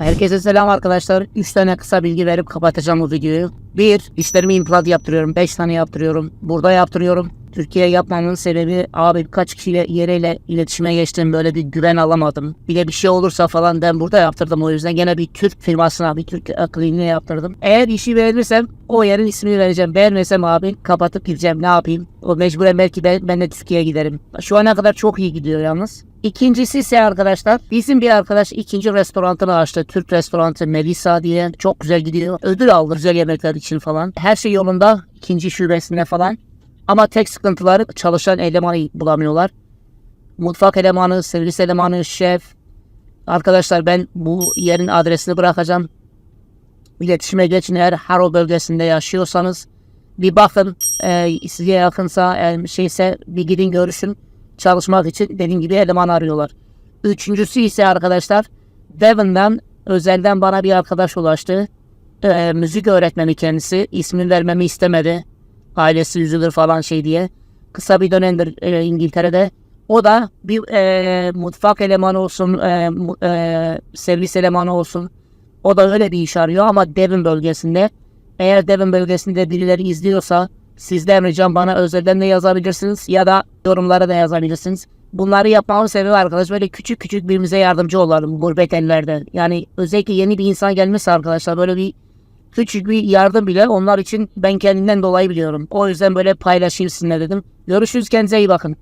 Herkese selam arkadaşlar. 3 tane kısa bilgi verip kapatacağım bu videoyu. 1. Dişlerimi implant yaptırıyorum. 5 tane yaptırıyorum. Burada yaptırıyorum. Türkiye yapmamın sebebi abi birkaç kişiyle yeriyle iletişime geçtim. Böyle bir güven alamadım. Bir de bir şey olursa falan ben burada yaptırdım. O yüzden gene bir Türk firmasına bir Türk kliniğine yaptırdım. Eğer işi beğenirsem o yerin ismini vereceğim. Beğenmesem abi kapatıp gideceğim. Ne yapayım? O mecburen belki ben, ben de Türkiye'ye giderim. Şu ana kadar çok iyi gidiyor yalnız. İkincisi ise arkadaşlar bizim bir arkadaş ikinci restoranını açtı. Türk restoranı Melisa diye çok güzel gidiyor. Ödül aldı güzel yemekler için falan. Her şey yolunda ikinci şubesinde falan. Ama tek sıkıntıları çalışan elemanı bulamıyorlar. Mutfak elemanı, servis elemanı, şef. Arkadaşlar ben bu yerin adresini bırakacağım. İletişime geçin eğer Haro bölgesinde yaşıyorsanız. Bir bakın e, size yakınsa e, şeyse bir gidin görüşün çalışmak için dediğim gibi eleman arıyorlar. Üçüncüsü ise arkadaşlar Devon'dan özelden bana bir arkadaş ulaştı. Ee, müzik öğretmeni kendisi. İsmini vermemi istemedi. Ailesi üzülür falan şey diye. Kısa bir dönemdir e, İngiltere'de. O da bir e, mutfak elemanı olsun, e, e, servis elemanı olsun. O da öyle bir iş arıyor ama Devon bölgesinde. Eğer Devon bölgesinde birileri izliyorsa sizden ricam bana özelden de yazabilirsiniz ya da yorumlara da yazabilirsiniz. Bunları yapmamın sebebi arkadaş böyle küçük küçük birbirimize yardımcı olalım gurbet ellerde. Yani özellikle yeni bir insan gelmişse arkadaşlar böyle bir küçük bir yardım bile onlar için ben kendimden dolayı biliyorum. O yüzden böyle paylaşayım sizinle dedim. Görüşürüz kendinize iyi bakın.